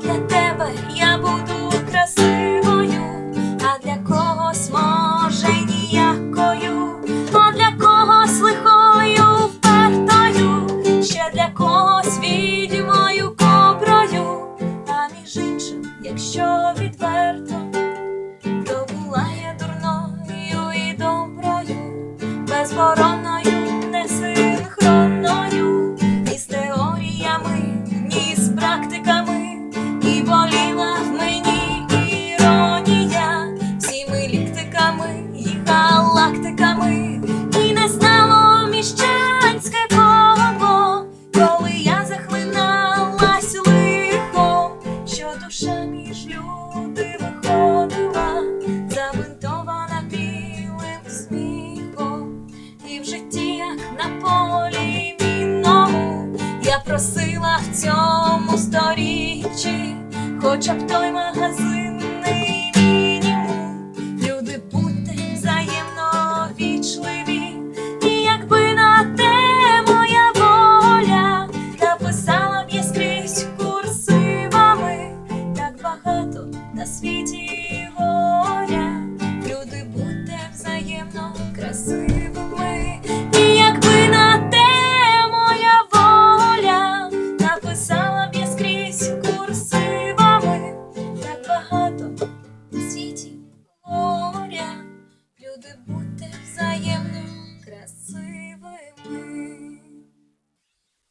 Для тебе я буду красивою, а для когось може ніякою, а для когось лихою впертою, ще для когось відьмою коброю, а між іншим, якщо відверто, то була я дурною і доброю, безборонною. поміж люди виходила, забинтована білим сміхом, і в житті, як на полі мінному, я просила в цьому сторіччі, хоча б той магазин. city.